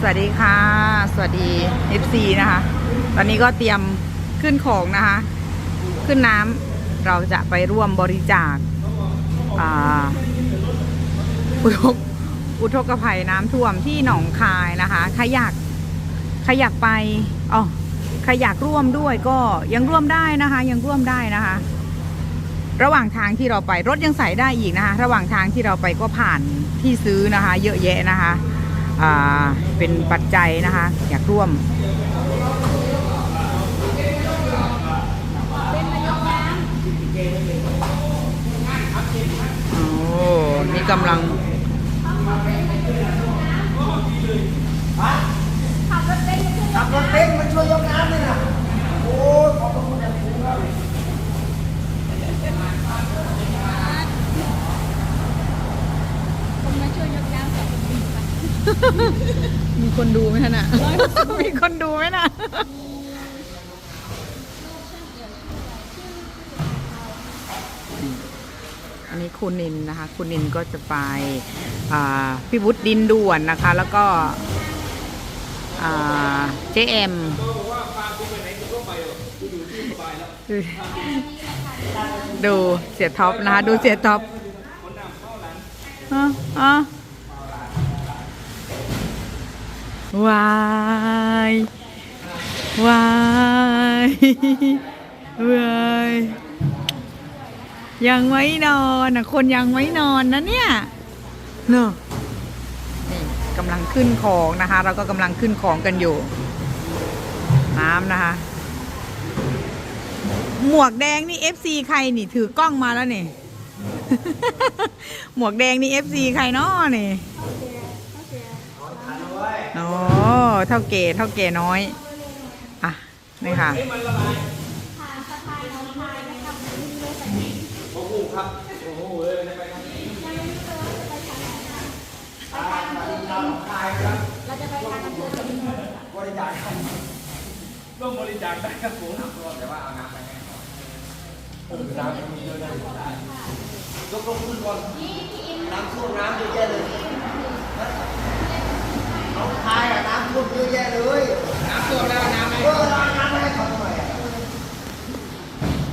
สวัสดีค่ะ สวัสดี FC นะคะ ตอนนี้ก็เตรียมขึ้นของนะคะ ขึ้นน้ำเราจะไปร่วมบริจาคอุทกอุทกภัยน้ำท่วมที่หนองคายนะคะใครอยากใครอยากไปอ๋อใครอยากร่วมด้วยก็ยังร่วมได้นะคะ ยังร่วมได้นะคะ ระหว่างทางที่เราไปรถยังใส่ได้อีกนะคะ ระหว่างทางที่เราไปก็ผ่านที่ซื้อนะคะ เยอะแยะนะคะ เป็นปัจจัยนะคะ อยากร่วมโอ้นี่กำลังขับรถเบนมาช่วยยกน้ำเลยนะโอ้ขอบคุณครับ คนมาช่วยยกน้ำกับคนอื่นค่ะ มีคนดูไหมคะน่ะ มีคนดูไหมน่ะ อันนี้คุณนินนะคะ คุณนินก็จะไปอ่าพี่วุฒิดินด่วนนะคะ แล้วก็เจเอ็มดูเสียท็อปนะคะ ดูเสียท็อปอะอ่ วายวายวายยังไม่นอนอะคนยังไม่นอนนะเนี่ยเนอะนี่กำลังขึ้นของนะคะ เราก็กำลังขึ้นของกันอยู่ น้ำนะคะ หมวกแดงนี่ FC ใครนี่ถือกล้องมาแล้วนี่ หมวกแดงนี่ FC ใครเนาะนี่โอ้ เท่าเกเท่าเกน้อย อะ นี่ค่ะร่วมบริจาคได้ครับผมแต่ว่าเอาน้ำไปให้ก่อนเออน้ำมีเยอะได้ยกลงขึ้นก่อน น้ำท่วมน้ำเยอะแยะเลยน้องคายอะน้ำท่วมเยอะแยะเลยน้ำท่วมแล้วน้ำไหมเออเอาน้ำมาให้เขาหน่อยอะ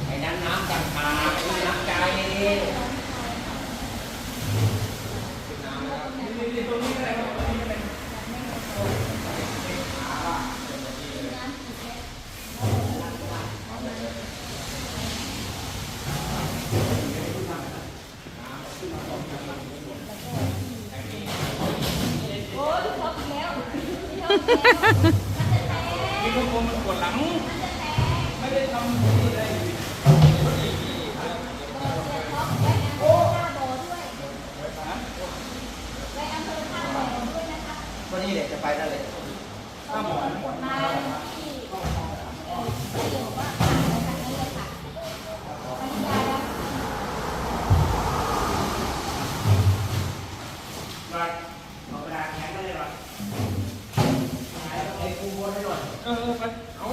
ไอ้นั้นน้ำต่างหากไอ้น้ำใจที่พวกผมมันปวดหลัง ไม่ได้ทำที่อะไรวันนี้เนี่ยจะไปได้เลยข้ามหมอนไอ้กูวนให้หน่อยเออไปเอา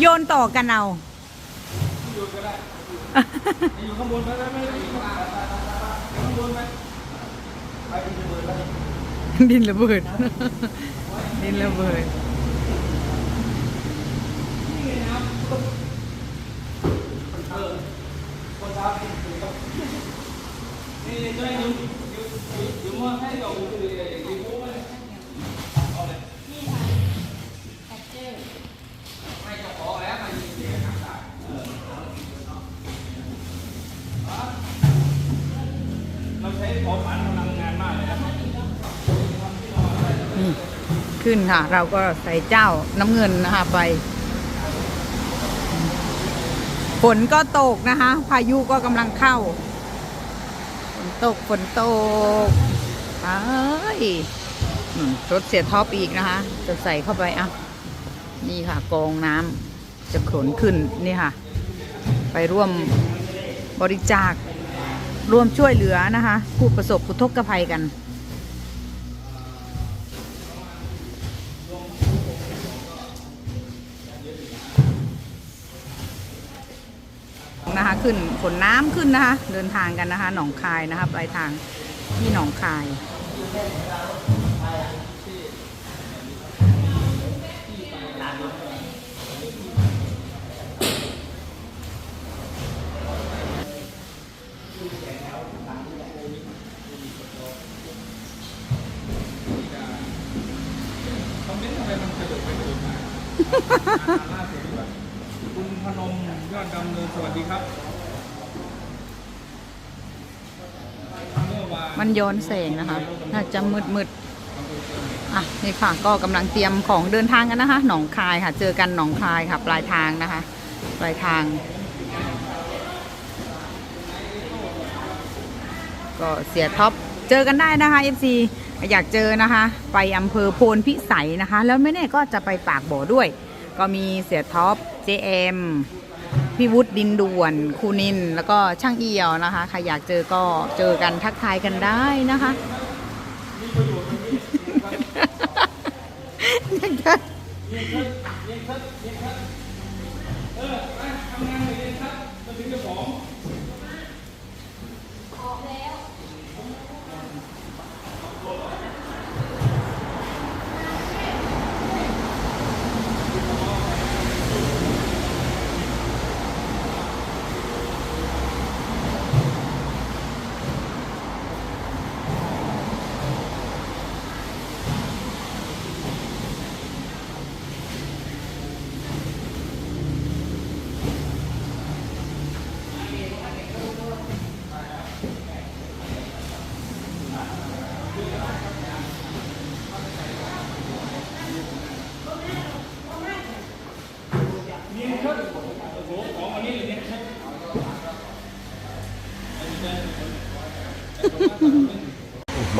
โยนต่อกันเอาอยู่ก็ได้อยู่ข้างบนไปไปไปอยู่ข้างบนไปไปที่จะเบิร์ดแล้วดินระเบิด ดินระเบิดเออคนท้าเป็นอยู่กับนี่จะได้อยู่อยู่อยู่อยู่มั่วให้เราอยู่อยู่ นี่ขึ้นค่ะ เราก็ใส่เจ้าน้ำเงินนะคะไป ฝนก็ตกนะคะ พายุก็กำลังเข้า ฝนตกฝนตกไอืมรถเสียท็อปอีกนะคะ จะใส่เข้าไปอะนี่ค่ะกองน้ำจะขนขึ้นนี่ค่ะ ไปร่วมบริจาค ร่วมช่วยเหลือนะคะผู้ประสบอุทกภัยกัน นะคะขึ้นขนน้ำขึ้นนะคะ เดินทางกันนะคะ หนองคายนะคะปลายทางที่หนองคาย คุณพนมยอดดำเนินสวัสดีครับมันย้อนแสงนะคะน่าจะมืดมืดๆอะนี่ค่ะก็กำลังเตรียมของเดินทางกันนะคะ หนองคายค่ะ เจอกันหนองคายค่ะ ปลายทางนะคะ ปลายทาง ก็เสียท็อป เจอกันได้นะคะ FC อยากเจอนะคะ ไปอำเภอโพนพิสัยนะคะ แล้วไม่แน่ก็จะไปปากบ่อด้วย ก็มีเสียท็อป JM พี่วุฒิดินด่วนครูนิน แล้วก็ช่างเอียวนะคะใครอยากเจอก็เจอกันทักทายกันได้นะคะม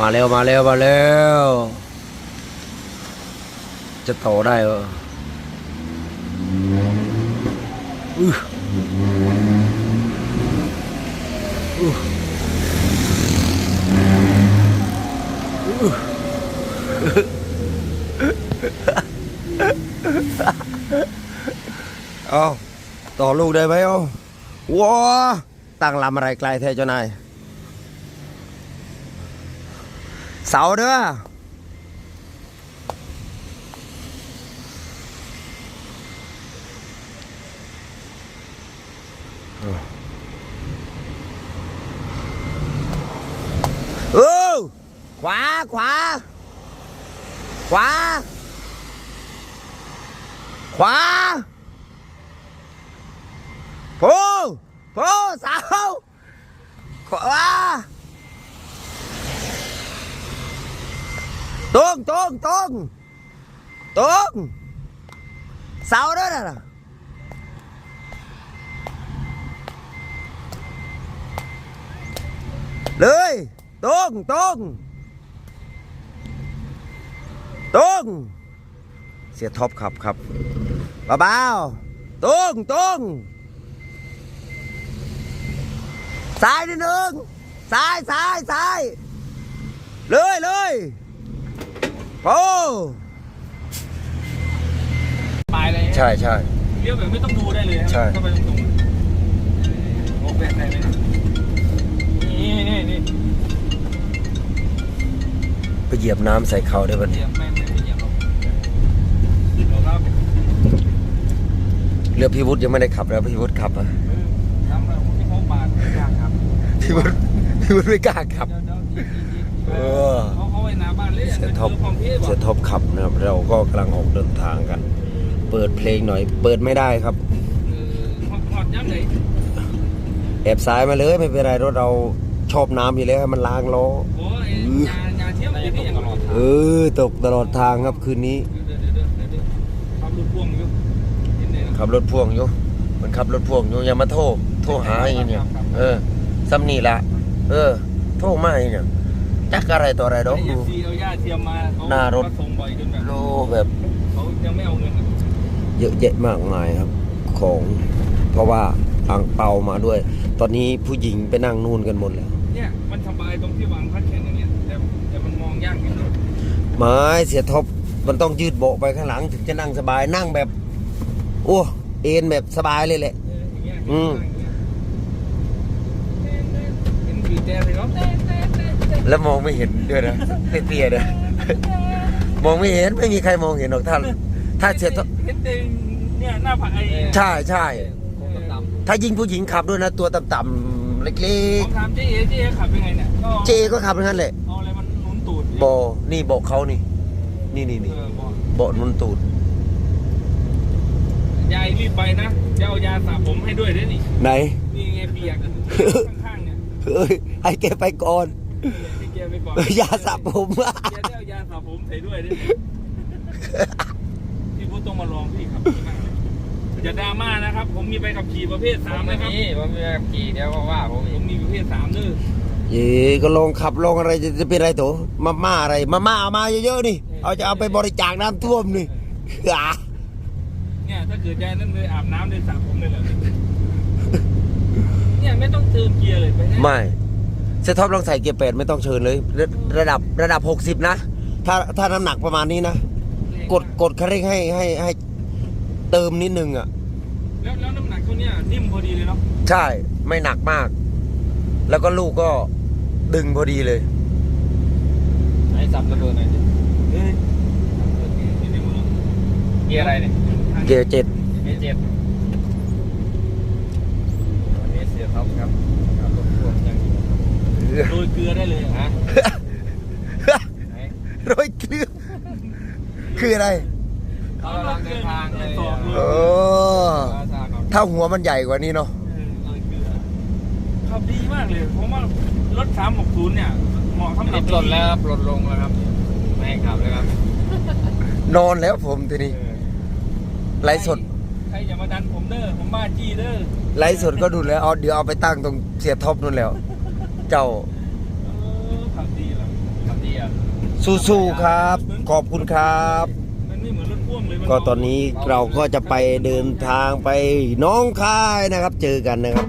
าแล้วมาแล้วมาแล้ว จะต่อได้เหรออืออื้ออื้อเอาต่อลูกได้ไหมเอาว้าตั้งลำอะไรไกลแท้เจ้านาย เสาเด้อเออขวา ขวา ขวา ขวาโพโพเสาขวา ตรงตรงตรงตรงเสาด้วยนะเลยตรงตรงตรงเสียท็อปขับครับเบาๆตรงตรงซ้ายนิดนึงซ้ายซ้ายซ้ายเลยเลย โอ้ปลายเลยใช่ใช่ เลี้ยวแบบไม่ต้องดูได้เลยใช่ เข้าไปตรงๆโอ้แบบไหนเลยนะนี่นี่นี่ไปเหยียบน้ำใส่เขาได้ปะเหยีเนี่ยยบไม่ไม่ได้เหยียบหรอกเดี๋ยวครับเรือพี่วุฒิยังไม่ได้ขับแล้วพี่วุฒิขับอะทำแบบที่เขาปาดยากครับพี่วุฒิพี่วุฒิไม่กล้าขับ เดี๋ยวเดี๋ยวที่ที่ที่เออ เขา เขาไว้หน้าบ้านเลยเสียท็อปเป็นความเพียรเสียท็อปขับนะครับเราก็กำลังออกเดินทางกัน เปิดเพลงหน่อย เปิดไม่ได้ครับเออหอดหอดย้ำไหนแอบซ้ายมาเลยไม่เป็นไรรถเราชอบน้ำอยู่แล้วให้มันล้างล้อโอ้ยยายาเทียมอยู่ที่อย่างตลอดเออตกตลอดทางครับคืนนี้เดี๋ยวเดี๋ยวเดี๋ยวเดี๋ยวขับรถพ่วงอยู่เห็นไหมนะขับรถพ่วงอยู่มันขับรถพ่วงอยู่อย่ามาโทษโทษหาอย่างเงี้ยเนี่ยเออซ้ำนี่ละเออ โทษมาอย่างเนี่ย จักอะไรต่ออะไรดอกไอ้ดู FC เอาญาเทียมมาเขาหน้ารถส่งบ่อยจนแบบโลแบบเขายังไม่เอาเงินอะเยอะแยะมากมายครับ ของเพราะว่าอ่างเปามาด้วย ตอนนี้ผู้หญิงไปนั่งนู่นกันหมดแล้วเนี่ยมันสบายตรงที่วางพัดแขนอย่างเงี้ยแต่แต่มันมองยากนิดนึงไม้เสียท็อปมันต้องยืดเบาะไปข้างหลังถึงจะนั่งสบายนั่งแบบโอ้เอ็นแบบสบายเลยแหละอออย่างเงี้ยอืม อย่างเงี้ย แจเลยครับเต้เต้เต้เต้ แล้วมองไม่เห็นด้วยนะเตี้ยๆนะมองไม่เห็นไม่มีใครมองเห็นหรอกท่าน ถ้าเสียท็อปเห็นเต็งเนี่ยหน้าผากไอ้ใช่ใช่โค้งต่ำถ้ายิงผู้หญิงขับด้วยนะ ตัวต่ำๆเล็ๆกผมถามเจ๊เอเจ๊เอขับยังไงเนี่ยก็ๆ เจก็ขับอย่างนั้นแหละเอาอะไรมันหนุนตูดโบนี่โบกเขานี่ นี่นี่นี่เออบอกโบนุนตูดยายรีบไปนะจะเอายาสระผมให้ด้วยด้วยนี่ไหน นี่ไงเปียกข้างๆเนี่ยเฮ้ยให้แกไปก่อน ให้แกไปก่อนอยาสระผมแกได้เอายาสระผมใส่ด้วยด้วยนี่พี่พูดต้องมาลองพี่ครับอย่าดราม่านะครับ ผมมีใบขับขี่ประเภทสามนะครับนี่ผมมีแบบขี่เดียวว่าผมผมมีประเภทสามเด้อเย่ก็ลองขับลองอะไรจะเป็นอะไรโถมาม่าอะไร มาม่าเอามาเยอะๆนี่ เอาจะเอาไปบริจาคน้ำท่วมนี่เนี่ยถ้าเกิดยายนั่นเลยอาบน้ำเลยสระผมเลยเหรอเนี่ยไม่ต้องเติมเกียร์เลยไปไม่ เซท็อปลองใส่เกียร์แปดไม่ต้องเชิญเลยระระดับระดับ 60 นะ ถ้าถ้าน้ำหนักประมาณนี้นะ กดกดคันเร่งให้ให้ให้เติมนิดนึงอะ แล้วแล้วน้ำหนักเขาเนี่ยนิ่มพอดีเลยเนาะใช่ไม่หนักมาก แล้วก็ลูกก็ดึงพอดีเลยให้สับระเบิดหน่อยดิเฮ้ยนี่ในมือเกียร์อะไรเนี่ยเกียร์เจ็ดเกียร์เจ็ดวันนี้เสียท็อปครับขับรถพ่วงอย่างนี้ โรยเกลือได้เลยฮะไหนโรยเกลือ คืออะไรเขากำลังเดินทางเลยสอบเลโอ้ยถ้าหัวมันใหญ่กว่านี้เนาะเออโรยเกลือขับดีมากเลยผมว่ารถ360เนี่ยเหมาะสำหนี่รับปลดแล้วครับปลดลงแล้วครับไม่ให้ขับเลยครับ นอนแล้วผมทีนี้เออไลฟ์สดใครอย่ามาดันผมเด้อผมบ้าจี้เด้อไลฟ์สดก็ดูแล้วเอาเดี๋ยวเอาไปตั้งตรงเสียท็อปนู่นแล้ว เจ้าเออขับดีเหรอขับดีอะสู้ๆครับ ขอบคุณครับ มันไม่เหมือนรถพ่วงเลยมัก็ตอนนี้เราก็จะไปเดินทางไปหน้องคายนะครับ เจอกันนะครับ